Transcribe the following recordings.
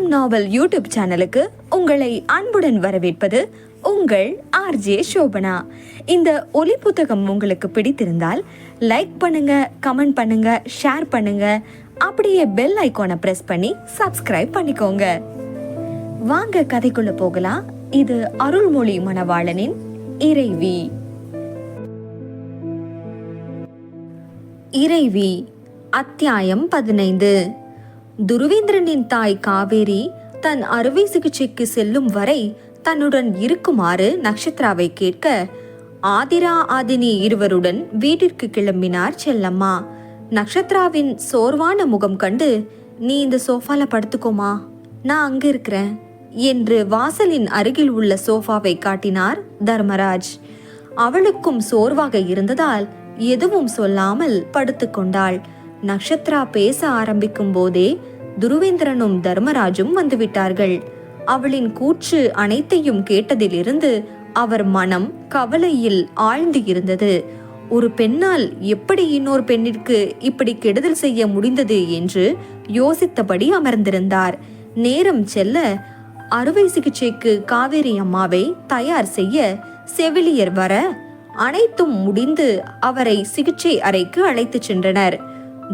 M நாவல் YouTube சேனலுக்கு உங்களை அன்புடன் வரவேற்பது உங்கள் ஆர்ஜே சோபனா இந்த ஒலி புத்தகம் உங்களுக்கு பிடித்திருந்தால் லைக் பண்ணுங்க கமெண்ட் பண்ணுங்க ஷேர் பண்ணுங்க. அப்படியே பெல் ஐகானை பிரஸ் பண்ணி சப்ஸ்கிரைப் பண்ணிக்கோங்க. வாங்க கதைக்குள்ள போகலாம். இது அருள்மொழி மணவாளனின் இறைவி. இறைவி அத்தியாயம் பதினைந்து. துருவேந்திரனின் தாய் காவேரி தன் அறுவை சிகிச்சைக்கு செல்லும் வரை தன்னுடன் இருக்குமாறு நக்ஷத்ராவை கேட்க ஆதிரா ஆதினி இருவருடன் வீட்டிற்கு கிளம்பினார் செல்லம்மா. நக்ஷத்ராவின் சோர்வான முகம் கண்டு நீ இந்த சோஃபால படுத்துக்கோமா? நான் அங்க இருக்கிறேன் என்று வாசலின் அருகில் உள்ள சோஃபாவை காட்டினார் தர்மராஜ். அவளுக்கும் சோர்வாக இருந்ததால் எதுவும் சொல்லாமல் படுத்துக்கொண்டாள். நக்ஷத்ரா பேச ஆரம்பிக்கும் போதே துருவேந்திரனும் தர்மராஜும் வந்துவிட்டார்கள். அவளின் கூற்று அனைத்தையும் கேட்டதிலிருந்து அவர் மனம் கவலையில் ஆழ்ந்து இருந்தது. ஒரு பெண்ணால் எப்படி இன்னொரு பெண்ணிற்கு இப்படி கெடுதல் செய்ய முடிந்தது என்று யோசித்தபடி அமர்ந்திருந்தார். நேரம் செல்ல அறுவை சிகிச்சைக்கு காவேரி அம்மாவை தயார் செய்ய செவிலியர் வர அனைத்தும் முடிந்து அவரை சிகிச்சை அறைக்கு அழைத்துச் சென்றனர்.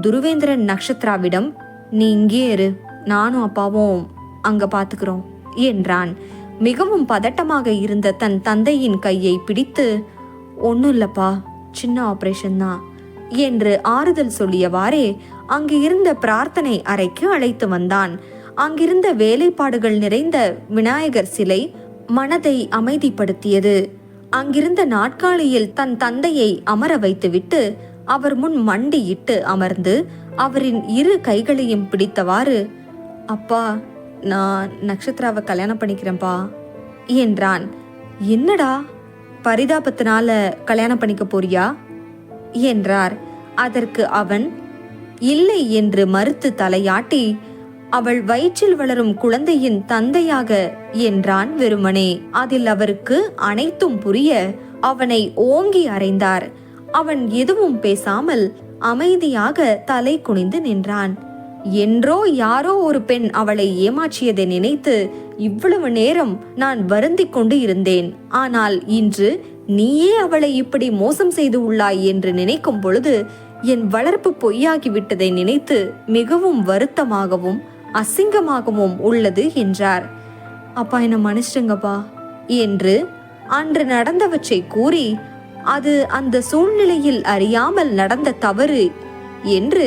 துருவேந்திரன் நக்ஷத்ராவிடம் நீ இங்கே இரு நானும் அப்பாவும் அங்க பாத்துக்கிறோம் என்றான். மிகவும் பதட்டமாக இருந்த தன் தந்தையின் கையை பிடித்து ஒன்றும் இல்லப்பா சின்ன ஆபரேஷன் தான் என்று ஆறுதல் சொல்லியவாறே அங்கு இருந்த பிரார்த்தனை அறைக்கு அழைத்து வந்தான். அங்கிருந்த வேலைப்பாடுகள் நிறைந்த விநாயகர் சிலை மனதை அமைதிப்படுத்தியது. அங்கிருந்த நாட்காலியில் தன் தந்தையை அமர வைத்துவிட்டு அவர் முன் மண்டியிட்டு அமர்ந்து அவரின் இரு கைகளையும் பிடித்தவாறு அப்பா நான் நக்ஷத்ராவை கல்யாணம் பண்ணிக்கிறேன்ப்பா என்றான். என்னடா பரிதாபத்தினால கல்யாணம் பண்ணிக்க போறியா? என்றார். அதற்கு அவன் இல்லை என்று மறுத்து தலையாட்டி அவள் வயிற்றில் வளரும் குழந்தையின் தந்தையாக என்றான் வெறுமனே. அதில் அவருக்கு அனைத்தும் புரிய அவனை ஓங்கி அறைந்தார். அவன் எதுவும் பேசாமல் அமைதியாக தலை குனிந்து நின்றான். என்றோ யாரோ ஒரு பெண் அவளை ஏமாற்றியதை நினைத்து இவ்வளவு நேரம் நான் வருந்திக் கொண்டு இருந்தேன். ஆனால் இன்று நீயே அவளை இப்படி மோசம் செய்து உள்ளாய் என்று நினைக்கும் பொழுது என் வளர்ப்பு பொய்யாகிவிட்டதை நினைத்து மிகவும் வருத்தமாகவும் அசிங்கமாகவும் உள்ளது என்றார். அப்பா என்ன மன்னிச்சிடுங்கப்பா என்று அன்று நடந்தவற்றை கூறி அது அந்த சூழ்நிலையில் அறியாமல் நடந்த தவறு. என்று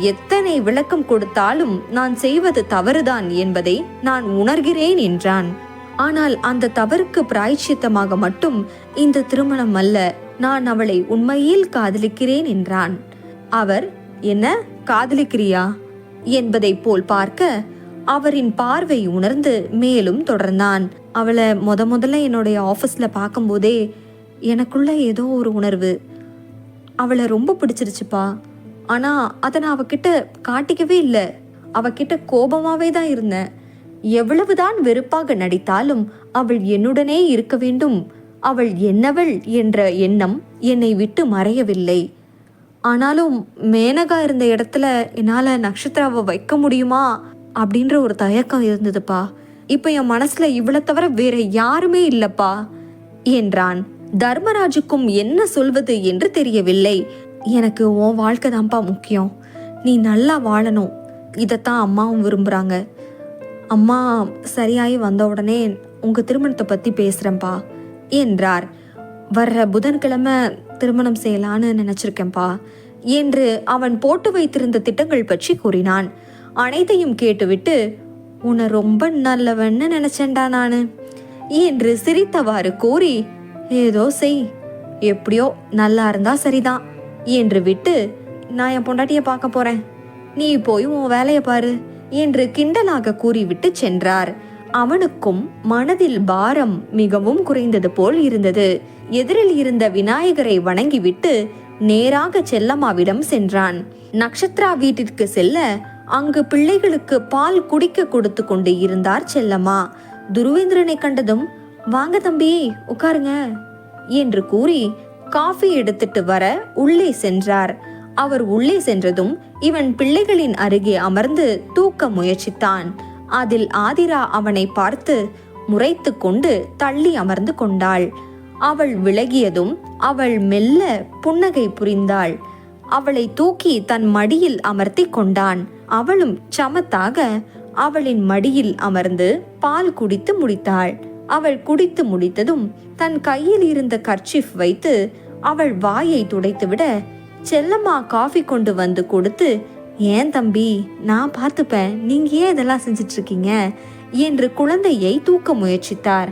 எத்தனை விளக்கம் கொடுத்தாலும் நான் செய்வது தவறுதான் என்பதை நான் உணர்கிறேன் என்றான். ஆனால் அந்த தவறுக்கு பிராய்ச்சித்தமாக மட்டும் இந்த திருமணம் அல்ல நான் அவளை உண்மையில் காதலிக்கிறேன் என்றான். அவர் என்ன காதலிக்கிறியா? என்பதை போல் பார்க்க அவரின் பார்வை உணர்ந்து மேலும் தொடர்ந்தான். அவளை முத முதல்ல என்னுடைய ஆஃபீஸில் பார்க்கும்போதே எனக்குள்ள ஏதோ ஒரு உணர்வு. அவளை ரொம்ப பிடிச்சிருச்சுப்பா. ஆனா அதை நான் அவகிட்ட காட்டிக்கவே இல்லை. அவகிட்ட கோபமாவே தான் இருந்தேன். எவ்வளவுதான் வெறுப்பாக நடித்தாலும் அவள் என்னுடனே இருக்க வேண்டும். அவள் என்னவள் என்ற எண்ணம் என்னை விட்டு மறையவில்லை. ஆனாலும் மேனகா இருந்த இடத்துல என்னால நக்ஷத்திராவை வைக்க முடியுமா அப்படின்ற ஒரு தயக்கம் இருந்ததுப்பா. இப்போ என் மனசுல இவ்வளவு தவிர வேற யாருமே இல்லப்பா என்றான். தர்மராஜுக்கும் என்ன சொல்வது என்று தெரியவில்லை. எனக்கு உன் வாழ்க்கை தான்ப்பா முக்கியம். நீ நல்லா வாழணும். இதைத்தான் அம்மாவும் விரும்புகிறாங்க அம்மா சரியாகி வந்த உடனே உங்கள் திருமணத்தை பற்றி பேசுகிறேன்ப்பா என்றார். வர்ற புதன்கிழமை திருமணம் செய்யலான்னு நினச்சிருக்கேன்ப்பா என்று அவன் போட்டு வைத்திருந்த திட்டங்கள் பற்றி கூறினான். அனைத்தையும் கேட்டுவிட்டு உன்னை ரொம்ப நல்லவன்னு நினச்சேன்டா நான் என்று சிரித்தவாறு கூறி ஏதோ செய். எப்படியோ நல்லா இருந்தா சரிதான். என்று விட்டு நான் என் பொண்டாட்டியை பார்க்க போறேன். நீ போய் உன் வேலையை பாரு என்று கிண்டலாக கூறிவிட்டு சென்றார். அவனுக்கும் மனதில் பாரம் மிகவும் குறைந்தது போல் இருந்தது. எதிரில் இருந்த விநாயகரை வணங்கிவிட்டு நேராக செல்லம்மாவிடம் சென்றான். நக்ஷத்ரா வீட்டிற்கு செல்ல அங்கு பிள்ளைகளுக்கு பால் குடிக்க கொடுத்து கொண்டு இருந்தார் செல்லம்மா. துருவேந்திரனை கண்டதும் வாங்க தம்பி உட்காருங்க. என்று கூறி காஃபி எடுத்துட்டு வர உள்ளே சென்றார். அவர் உள்ளே சென்றதும் இவன் பிள்ளைகளின் அருகே அமர்ந்து தூக்க முயற்சித்தான். அதில் ஆதிரா அவனை பார்த்து முறைத்து கொண்டு தள்ளி அமர்ந்து கொண்டாள். அவள் விலகியதும் அவள் மெல்ல புன்னகை புரிந்தாள். அவளை தூக்கி தன் மடியில் அமர்த்தி கொண்டான். அவளும் சமத்தாக அவளின் மடியில் அமர்ந்து பால் குடித்து முடித்தாள். அவள் குடித்து முடித்ததும் தன் கையில் இருந்த கர்ச்சிஃப் வைத்து அவள் வாயை துடைத்துவிட செல்லம்மா காஃபி கொண்டு வந்து கொடுத்து ஏன் தம்பி நான் பார்த்துப்பேன் நீங்க ஏன் இதெல்லாம் செஞ்சிட்டு இருக்கீங்க என்று குழந்தையை தூக்க முயற்சித்தார்.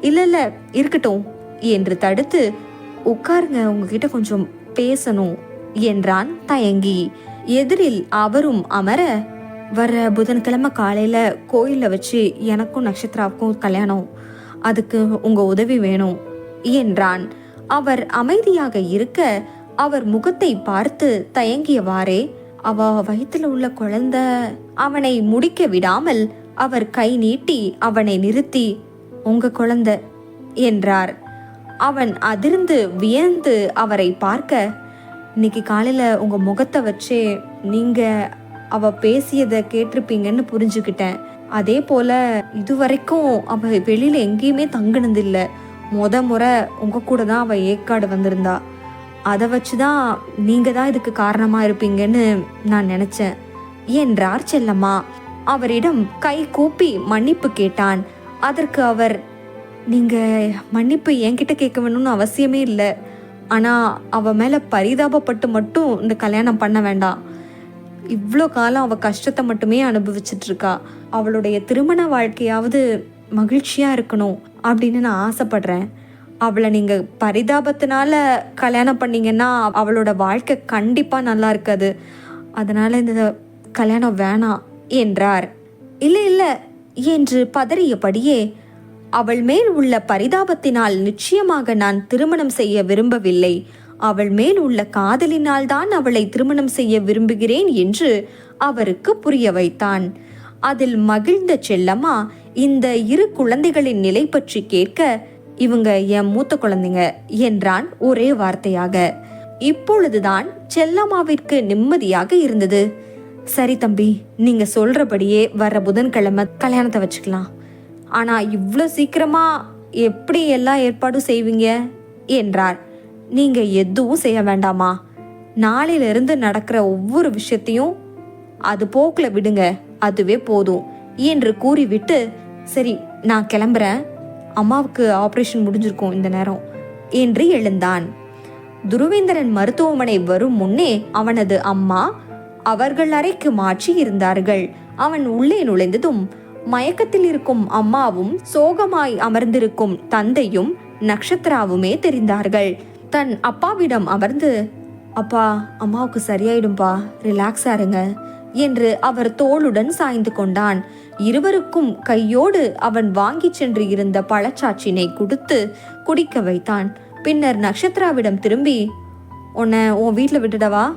இல்ல இல்ல இருக்கட்டும் என்று தடுத்து உட்காருங்க உங்ககிட்ட கொஞ்சம் பேசணும் என்றான் தயங்கி. எதிரில் அவரும் அமர வர புதன்கிழமை காலையில கோயிலில் வச்சு எனக்கும் நட்சத்திராவுக்கும் கல்யாணம் அதுக்கு உங்க உதவி வேணும் என்றான். அவர் அமைதியாக இருக்க அவர் முகத்தை பார்த்து தயங்கியவாறே அவ வயிற்றுல உள்ள குழந்த அவனை முடிக்க விடாமல் அவர் கை நீட்டி அவனை நிறுத்தி உங்க குழந்த என்றார். அவன் அதிர்ந்து வியந்து அவரை பார்க்க இன்னைக்கு காலையில உங்க முகத்தை வச்சே நீங்க அவ பேசியதை கேட்டிருப்பீங்கன்னு புரிஞ்சுக்கிட்டேன் அதே போல இதுவரைக்கும் அவள் வெளியில் எங்கேயுமே தங்கினதில்லை. மொத முறை உங்க கூட தான் அவள் ஏற்காடு வந்திருந்தா. அதை வச்சு தான் நீங்கள் தான் இதுக்கு காரணமாக இருப்பீங்கன்னு நான் நினச்சேன். என்றார் செல்லம்மா. அவரிடம் கை கூப்பி மன்னிப்பு கேட்டான். அதற்கு அவர் நீங்கள் மன்னிப்பு என்கிட்ட கேட்க வேணும்னு அவசியமே இல்லை. ஆனால் அவள் மேலே பரிதாபப்பட்டு மட்டும் இந்த கல்யாணம் பண்ண வேண்டாம். இவ்வளோ காலம் அவள் கஷ்டத்தை மட்டுமே அனுபவிச்சுட்டு இருக்கா அவளுடைய திருமண வாழ்க்கையாவது மகிழ்ச்சியாக இருக்கணும் அப்படின்னு நான் ஆசைப்படுறேன். அவளை நீங்கள் பரிதாபத்தினால கல்யாணம் பண்ணீங்கன்னா அவளோட வாழ்க்கை கண்டிப்பாக நல்லா இருக்காது. அதனால் இந்த கல்யாணம் வேணாம் என்றார். இல்லை இல்லை என்று பதறியபடியே அவள் மேல் உள்ள பரிதாபத்தினால் நிச்சயமாக நான் திருமணம் செய்ய விரும்பவில்லை. அவள் மேல் உள்ள காதலினால் தான் அவளை திருமணம் செய்ய விரும்புகிறேன் என்று அவருக்கு புரிய வைத்தான். அதில் மகிழ்ந்த செல்லம்மா இந்த இரு குழந்தைகளின் நிலை பற்றி கேட்க இவங்க என் மூத்த குழந்தைங்க என்றான் ஒரே வார்த்தையாக. இப்பொழுதுதான் செல்லம்மாவிற்கு நிம்மதியாக இருந்தது. சரி தம்பி நீங்க சொல்றபடியே வர புதன்கிழமை கல்யாணத்தை வச்சுக்கலாம். ஆனா இவ்வளோ சீக்கிரமா எப்படி எல்லா ஏற்பாடும் செய்வீங்க? என்றார். நீங்க எதுவும் செய்ய வேண்டாமா? நாளையிலிருந்து நடக்கிற ஒவ்வொரு விஷயத்தையும் அது போக்கில் விடுங்க. அதுவே போதும் என்று கூறிவிட்டு சரி நான் கிளம்புறேன். அம்மாவுக்கு ஆப்ரேஷன் முடிஞ்சிருக்கும் இந்த நேரம் என்று எழுந்தான். துருவேந்திரன் மருத்துவமனை வரும் முன்னே அவனது அம்மா அவர்கள் அறைக்கு மாற்றி இருந்தார்கள். அவன் உள்ளே நுழைந்ததும் மயக்கத்தில் இருக்கும் அம்மாவும் சோகமாய் அமர்ந்திருக்கும் தந்தையும் நக்ஷத்ராவுமே தெரிந்தார்கள். தன் அப்பாவிடம் அமர்ந்து அப்பா அம்மாவுக்கு சரியாயிடும்பா ரிலாக்ஸா இருங்க என்று அவர் தோளுடன் சாய்ந்து கொண்டான். இருவருக்கும் கையோடு அவன் வாங்கிச் சென்று இருந்த பழச்சாற்றினை கொடுத்து குடிக்க வைத்தான். பின்னர் நக்ஷத்ராவிடம் திரும்பி உன்னை உன் வீட்டில் விட்டுடவா?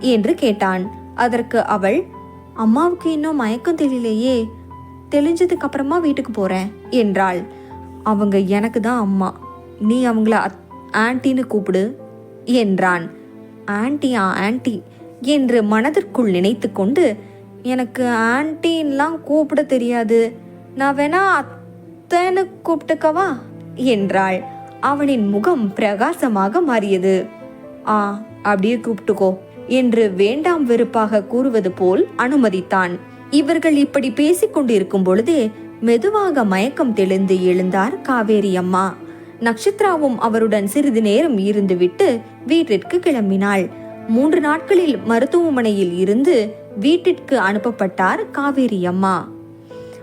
என்று கேட்டான். அதற்கு அவள் அம்மாவுக்கு இன்னும் மயக்கம் தெரியலையே தெளிஞ்சதுக்கு அப்புறமா வீட்டுக்கு போறேன் என்றாள். அவங்க எனக்கு தான் அம்மா. நீ அவங்கள அத்- ஆன்ட்டின்னு கூப்பிடு என்றான். ஆன்ட்டியா ஆன்ட்டி என்று மனதிற்குள் நினைத்து கொண்டு எனக்கு ஆன்ட்டின்லாம் கூப்பிட தெரியாது. நான் வேணா அத்தைன்னு கூப்பிட்டுக்கவா? என்றாள். அவனின் முகம் பிரகாசமாக மாறியது. ஆ அப்படியே கூப்பிட்டுக்கோ என்று வேண்டாம் வெறுப்பாக கூறுவது போல் அனுமதித்தான். இவர்கள் இப்படி பேசிக் கொண்டிருக்கும் பொழுதே மெதுவாக மயக்கம் தெளிந்து எழுந்தார் காவேரி அம்மா. நக்ஷத்ராவும் அவருடன் சிறிது நேரம் இருந்துவிட்டு வீட்டிற்கு கிளம்பினாள். மூன்று நாட்களில் மருத்துவமனையில் இருந்து வீட்டிற்கு அனுப்பப்பட்டார் காவேரி அம்மா.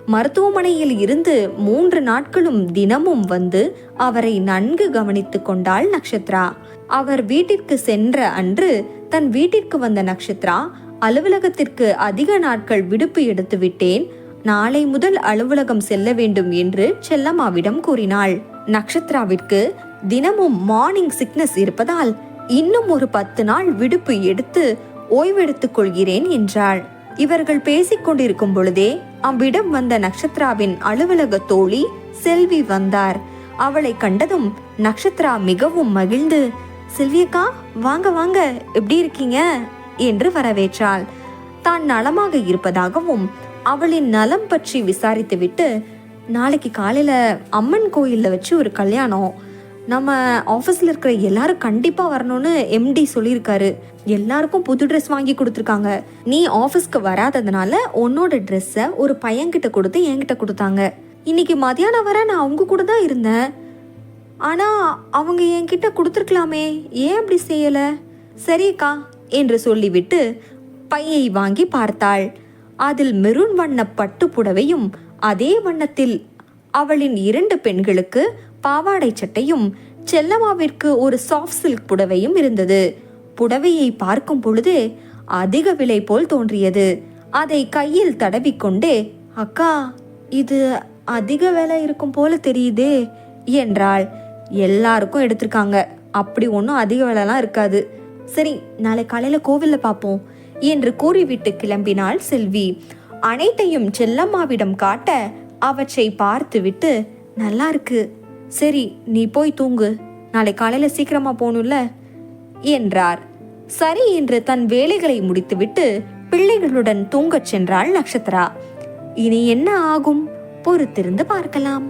மருத்துவமனையில் இருந்து மூன்று நாட்களும் தினமும் வந்து அவரை நன்கு கவனித்துக் கொண்டாள் நக்ஷத்ரா அவர் வீட்டிற்கு சென்ற அன்று தன் வீட்டிற்கு வந்த நக்ஷத்ரா அலுவலகத்திற்கு அதிக நாட்கள் விடுப்பு எடுத்து விட்டேன் நாளை முதல் அலுவலகம் செல்ல வேண்டும் என்று செல்லம்மாவிடம் கூறினாள். நக்ஷத்ராவிற்கு தினமும் மார்னிங் சிக்னஸ் இருப்பதால் இன்னும் ஒரு பத்து நாள் விடுப்பு எடுத்து ஓய்வெடுத்துக் கொள்கிறேன் என்றாள். இவர்கள் பேசிக் கொண்டிருக்கும் பொழுதே அவ்விடம் வந்த நக்ஷத்ராவின் அலுவலக தோழி செல்வி வந்தார். அவளை கண்டதும் நக்ஷத்ரா மிகவும் மகிழ்ந்து செல்வியக்கா வாங்க வாங்க எப்படி இருக்கீங்க? என்று வரவேற்றாள். தான் நலமாக இருப்பதாகவும் அவளின் நலம் பற்றி விசாரித்துவிட்டு நாளைக்கு காலையில் அம்மன் கோயிலில் வச்சு ஒரு கல்யாணம். நம்ம ஆஃபீஸில் இருக்கிற எல்லாரும் கண்டிப்பாக வரணும்னு எம்டி சொல்லியிருக்காரு. எல்லாருக்கும் புது ட்ரெஸ் வாங்கி கொடுத்துருக்காங்க. நீ ஆஃபீஸ்க்கு வராததுனால உன்னோட ட்ரெஸ்ஸை ஒரு பையன்கிட்ட கொடுத்து என்கிட்ட கொடுத்தாங்க. இன்னைக்கு மதியானம் வர நான் அவங்க கூட தான் இருந்தேன். ஆனால் அவங்க என்கிட்ட கொடுத்துருக்கலாமே. ஏன் அப்படி செய்யலை? சரிக்கா என்று சொல்லிவிட்டு பையை வாங்கி பார்த்தாள். அதில் மெரூன் வண்ண பட்டு புடவையும் அதே வண்ணத்தில் அவளின் இரண்டு பெண்களுக்கு பாவாடை சட்டையும் செல்லம்மாவிற்கு ஒரு சாஃப்ட் சில்க் புடவையும் இருந்தது. புடவையை பார்க்கும் பொழுது அதிக விலை போல் தோன்றியது. அதை கையில் தடவிக்கொண்டே அக்கா இது அதிக விலை இருக்கும் போல தெரியுதே என்றாள். எல்லாருக்கும் எடுத்திருக்காங்க. அப்படி ஒன்றும் அதிக விலைலாம் இருக்காது. சரி நாளை காலையில் கோவிலில் பார்ப்போம் என்று கூறிவிட்டு கிளம்பினாள் செல்வி. அனைத்தையும் செல்லம்மாவிடம் காட்ட அவற்றை பார்த்துவிட்டு நல்லா இருக்கு. சரி நீ போய் தூங்கு. நாளை காலையில சீக்கிரமா போகணும்ல என்றார். சரி என்று தன் வேலைகளை முடித்துவிட்டு பிள்ளைகளுடன் தூங்கச் சென்றாள் நட்சத்திரா. இனி என்ன ஆகும்? பொறுத்திருந்து பார்க்கலாம்.